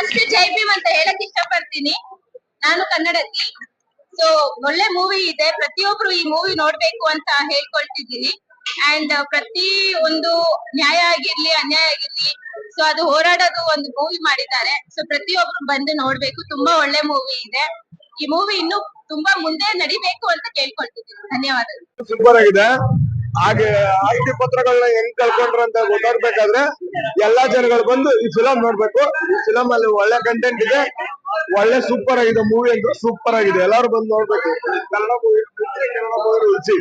First ಜೈ ಭೀಮ್ ಅಂತ ಹೇಳಕ್ ಇಷ್ಟಪಡ್ತೀನಿ. ನಾನು ಕನ್ನಡತಿ ಸೊ ಒಳ್ಳೆ ಮೂವಿ ಇದೆ. ಪ್ರತಿಯೊಬ್ರು ಈ ಮೂವಿ ನೋಡ್ಬೇಕು ಅಂತ ಹೇಳ್ಕೊಳ್ತಿದ್ದೀನಿ. ಅಂಡ್ ಪ್ರತಿ ಒಂದು ನ್ಯಾಯ ಆಗಿರ್ಲಿ, ಅನ್ಯಾಯ ಆಗಿರ್ಲಿ ಸೊ ಅದು ಹೋರಾಡೋದು ಒಂದು ಮೂವಿ ಮಾಡಿದ್ದಾರೆ. ಸೊ ಪ್ರತಿಯೊಬ್ರು ಬಂದು ನೋಡ್ಬೇಕು. ತುಂಬಾ ಒಳ್ಳೆ ಮೂವಿ ಇದೆ. ಈ ಮೂವಿ ಇನ್ನು ತುಂಬಾ ಮುಂದೆ ನಡಿಬೇಕು ಅಂತ ಕೇಳ್ಕೊಳ್ತಿದ್ದೀನಿ. ಧನ್ಯವಾದಗಳು. ಸೂಪರ್ ಆಗಿದೆ. ಹಾಗೆ ಆಸ್ತಿ ಪತ್ರಗಳನ್ನ ಹೆಂಗ್ ಕಳ್ಕೊಂಡ್ರ ಅಂತ ಗೊತ್ತಾಗ್ಬೇಕಾದ್ರೆ ಎಲ್ಲಾ ಜನಗಳು ಬಂದು ಈ ಫಿಲಂ ನೋಡ್ಬೇಕು. ಈ ಫಿಲಂ ಅಲ್ಲಿ ಒಳ್ಳೆ ಕಂಟೆಂಟ್ ಇದೆ. ಒಳ್ಳೆ ಸೂಪರ್ ಆಗಿದೆ ಮೂವಿ ಅಂತ ಸೂಪರ್ ಆಗಿದೆ. ಎಲ್ಲಾರು ಬಂದು ನೋಡ್ಬೇಕು. ಕನ್ನಡ ಮೂವಿ ರುಚಿ.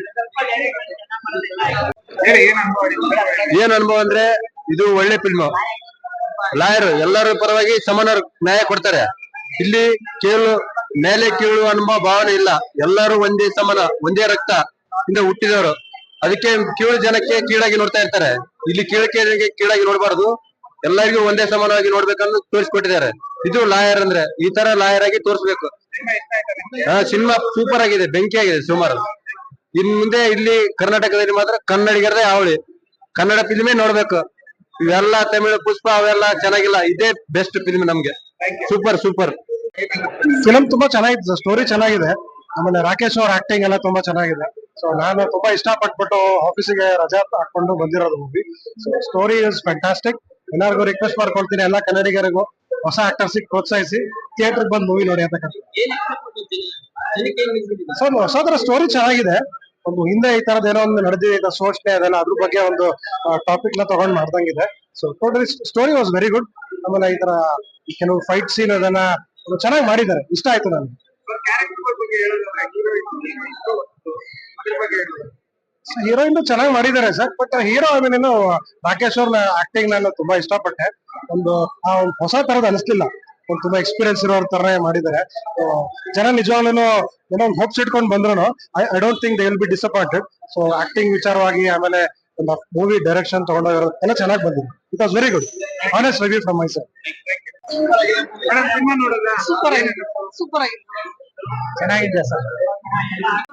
ಏನ್ ಅನುಭವ ಅಂದ್ರೆ ಇದು ಒಳ್ಳೆ ಫಿಲ್ಮ್ ಲಾಯರ್ ಎಲ್ಲರ ಪರವಾಗಿ ಸಮಾನ ನ್ಯಾಯ ಕೊಡ್ತಾರೆ. ಇಲ್ಲಿ ಕೇಳು ಮೇಲೆ ಕೀಳು ಅನ್ನುವ ಭಾವನೆ ಇಲ್ಲ. ಎಲ್ಲರೂ ಒಂದೇ ಸಮಾನ ಒಂದೇ ರಕ್ತ ಇಂದ ಹುಟ್ಟಿದವರು. ಅದಕ್ಕೆ ಕೀಳು ಜನಕ್ಕೆ ಕೀಳಾಗಿ ನೋಡ್ತಾ ಇರ್ತಾರೆ. ಇಲ್ಲಿ ಕೀಳಕ್ಕೆ ಕೀಳಾಗಿ ನೋಡಬಾರ್ದು. ಎಲ್ಲರಿಗೂ ಒಂದೇ ಸಮಾನವಾಗಿ ನೋಡ್ಬೇಕನ್ನು ತೋರಿಸ್ಕೊಟ್ಟಿದ್ದಾರೆ. ಇದು ಲಾಯರ್ ಅಂದ್ರೆ ಈ ತರ ಲಾಯರ್ ಆಗಿ ತೋರಿಸ್ಬೇಕು. ಹಾ, ಸಿನಿಮಾ ಸೂಪರ್ ಆಗಿದೆ, ಬೆಂಕಿ ಆಗಿದೆ ಸುಮಾರು. ಇನ್ ಮುಂದೆ ಇಲ್ಲಿ ಕರ್ನಾಟಕದಲ್ಲಿ ಮಾತ್ರ ಕನ್ನಡಿಗರದೇ ಅವಳಿ ಕನ್ನಡ ಫಿಲ್ಮೇ ನೋಡ್ಬೇಕು. ಇವೆಲ್ಲ ತಮಿಳು ಪುಷ್ಪ ಅವೆಲ್ಲ ಚೆನ್ನಾಗಿಲ್ಲ. ಇದೇ ಬೆಸ್ಟ್ ಫಿಲ್ಮ್ ನಮ್ಗೆ. Super super. ಫಿಲಮ್ ತುಂಬಾ ಚೆನ್ನಾಗಿದೆ ಸ್ಟೋರಿ ಚೆನ್ನಾಗಿದೆ. ಆಮೇಲೆ ರಾಕೇಶ್ ಅವ್ರ ಆಕ್ಟಿಂಗ್ ಎಲ್ಲ ತುಂಬಾ ಚೆನ್ನಾಗಿದೆ. ಸೊ ನಾನು ತುಂಬಾ ಇಷ್ಟಪಟ್ಬಿಟ್ಟು ಆಫೀಸಿಗೆ ರಜಾ ಹಾಕೊಂಡು ಬಂದಿರೋದು movie so story is fantastic ಎಲ್ಲರಿಗೂ ರಿಕ್ವೆಸ್ಟ್ ಮಾಡ್ಕೊಳ್ತೀನಿ ಎಲ್ಲ ಕನ್ನಡಿಗರಿಗೂ ಹೊಸ ಆಕ್ಟರ್ಸ್ ಪ್ರೋತ್ಸಾಹಿಸಿ. ಥಿಯೇಟರ್ ಬಂದು ಮೂವಿ ನೋಡಿ ಅಂತ ಸೊ ಹೊಸದ್ರ ಸ್ಟೋರಿ ಚೆನ್ನಾಗಿದೆ. ಒಂದು ಹಿಂದೆ ಈ ತರದ ಏನೋ ಒಂದು ನಡೆದಿದೆ ಶೋಷಣೆ ಅದೆಲ್ಲ ಅದ್ರ ಬಗ್ಗೆ ಒಂದು ಟಾಪಿಕ್ನ ತಗೊಂಡ್ ಮಾಡ್ದಂಗಿದೆ. So totally story was very good ಆಮೇಲೆ ಈ ತರ ಕೆಲವು ಫೈಟ್ ಸೀನ್ ಅದನ್ನ ಚೆನ್ನಾಗಿ ಮಾಡಿದ್ದಾರೆ. ಇಷ್ಟ ಆಯ್ತು ನನಗೆ ಹೀರೋಯಿನ್ ಚೆನ್ನಾಗಿ ಮಾಡಿದ್ದಾರೆ ಸರ್ ಬಟ್ ಹೀರೋ ಆಮೇಲೆ ರಾಕೇಶ್ ಅವ್ರ ಆಕ್ಟಿಂಗ್ ನಾನು ತುಂಬಾ ಇಷ್ಟಪಟ್ಟೆ. ಒಂದು ಆ ಒಂದು ಹೊಸ ತರದ್ ಅನಿಸ್ಲಿಲ್ಲ. ಒಂದು ತುಂಬಾ ಎಕ್ಸ್ಪೀರಿಯನ್ಸ್ ಇರೋರ್ ತರನೇ ಮಾಡಿದ್ದಾರೆ. ಜನ ನಿಜವಾಗ್ಲೂ ಏನೋ ಒಂದು ಹೋಪ್ಸ್ ಇಟ್ಕೊಂಡು ಬಂದ್ರು I don't think they will be disappointed so acting ವಿಚಾರವಾಗಿ ಆಮೇಲೆ ಒಂದು ಮೂವಿ ಡೈರೆಕ್ಷನ್ ತಗೊಂಡೋಗಿರೋದು ಎಲ್ಲ ಚೆನ್ನಾಗಿ ಬಂದಿದೆ. It was very good honest review from my sir super ಆಗಿದೆ. ಸೂಪರ್ ಆಗಿದೆ. ಚೆನ್ನಾಗಿದೆ ಸರ್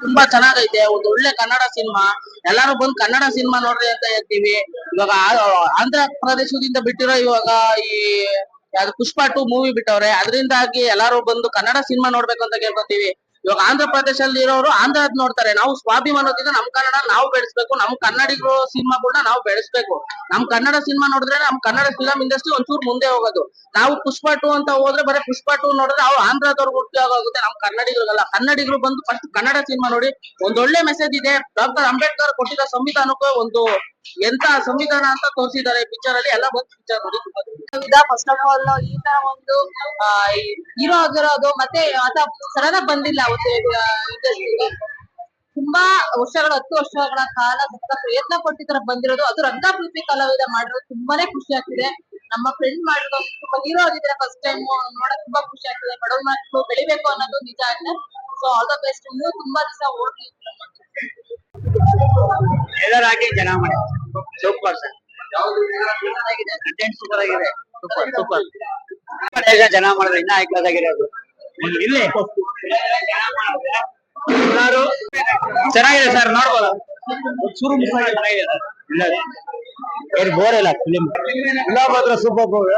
ತುಂಬಾ ಚೆನ್ನಾಗೈತೆ, ಒಂದು ಒಳ್ಳೆ ಕನ್ನಡ ಸಿನಿಮಾ. ಎಲ್ಲಾರು ಬಂದು ಕನ್ನಡ ಸಿನಿಮಾ ನೋಡ್ರಿ ಅಂತ ಹೇಳ್ತೀವಿ. ಇವಾಗ ಆಂಧ್ರ ಪ್ರದೇಶದಿಂದ ಬಿಟ್ಟಿರೋ ಇವಾಗ ಈ ಯಾವ್ದು ಪುಷ್ಪ ಟು ಮೂವಿ ಬಿಟ್ಟವ್ರೆ, ಅದರಿಂದಾಗಿ ಎಲ್ಲಾರು ಬಂದು ಕನ್ನಡ ಸಿನಿಮಾ ನೋಡ್ಬೇಕು ಅಂತ ಕೇಳ್ಕೊತೀವಿ. ಇವಾಗ ಆಂಧ್ರ ಪ್ರದೇಶದಲ್ಲಿ ಇರೋರು ಆಂಧ್ರದ್ ನೋಡ್ತಾರೆ. ನಾವು ಸ್ವಾಭಿಮಾನದಿಂದ ನಮ್ ಕನ್ನಡ ನಾವು ಬೆಳೆಸ್ಬೇಕು. ನಮ್ ಕನ್ನಡಿಗರು ಸಿನಿಮಾಗಳನ್ನ ನಾವು ಬೆಳೆಸ್ಬೇಕು. ನಮ್ ಕನ್ನಡ ಸಿನಿಮಾ ನೋಡಿದ್ರೆ ನಮ್ ಕನ್ನಡ ಫಿಲಂ ಇಂಡಸ್ಟ್ರಿ ಒಂಚೂರು ಮುಂದೆ ಹೋಗೋದು. ನಾವು ಪುಷ್ಪ ಟು ಅಂತ ಹೋದ್ರೆ ಬರೀ ಪುಷ್ಪ ಟು ನೋಡಿದ್ರೆ ಅವ್ರು ಆಂಧ್ರದವ್ರಿಗೆ ಉಪಯೋಗ ಆಗುತ್ತೆ ನಮ್ ಕನ್ನಡಿಗರಿಗಲ್ಲ. ಕನ್ನಡಿಗರು ಬಂದು ಫಸ್ಟ್ ಕನ್ನಡ ಸಿನಿಮಾ ನೋಡಿ ಒಂದೊಳ್ಳೆ ಮೆಸೇಜ್ ಇದೆ. ಡಾಕ್ಟರ್ ಅಂಬೇಡ್ಕರ್ ಕೊಟ್ಟಿರೋ ಸಂವಿಧಾನಕ್ಕೂ ಒಂದು ಎಂತ ಸಂವಿಧಾನ ಅಂತ ತೋರಿಸಿದ್ದಾರೆ. ಪಿಕ್ಚರ್ ಅಲ್ಲಿ ಎಲ್ಲ ಬಂದು ಪಿಕ್ಚರ್ ನೋಡಿ ತುಂಬಾ ವಿಧ ಫಸ್ಟ್ ಆಫ್ ಆಲ್ ಈ ತರ ಒಂದು ಹೀರೋ ಆಗಿರೋದು ಮತ್ತೆ ಆತ ಸಡನ್ ಬಂದಿಲ್ಲ ಒಂದು ಇಂಡಸ್ಟ್ರಿಗೆ ತುಂಬಾ ವರ್ಷಗಳ ಹತ್ತು ವರ್ಷಗಳ ಕಾಲ ತುಂಬಾ ಪ್ರಯತ್ನ ಪಟ್ಟಿದ್ರೆ ಬಂದಿರೋದು. ಅದು ರಂಗಪ್ರತಿ ಕಲಾವಿದ ಮಾಡಿರೋದು ತುಂಬಾನೇ ಖುಷಿ ಆಗ್ತಿದೆ. ನಮ್ಮ ಫ್ರೆಂಡ್ ಮಾಡಿರೋದು ತುಂಬಾ ಹೀರೋ ಆಗಿದ್ರೆ ಫಸ್ಟ್ ಟೈಮ್ ನೋಡಕ್ ತುಂಬಾ ಖುಷಿ ಆಗ್ತಿದೆ. ಬಡವ ಮಕ್ಕಳು ಬೆಳಿಬೇಕು ಅನ್ನೋದು ನಿಜ ಆಗಿದೆ ಸೊ ಆಲ್ ದ ಬೆಸ್ಟ್ ನೀವು ತುಂಬಾ ದಿವಸ ಓಡ್ಲಿ. ಎಲ್ಲರಾಗಿ ಜನ ಮಾಡಿ. ಕಂಟೆಂಟ್ ಆಗಿದೆ ಜನ ಮಾಡಿದ್ರೆ ಇನ್ನ ಆಯ್ಕೆದಾಗಿರೋದು ಚೆನ್ನಾಗಿದೆ ಸರ್ ನೋಡ್ಬೋದು ಶುರು ಚೆನ್ನಾಗಿದೆ ಬೋರ್ ಇಲ್ಲ ಫಿಲಿಮ್ ಇಲ್ಲ ಮಾತ್ರ ಸೂಪರ್ ಮೂವಿ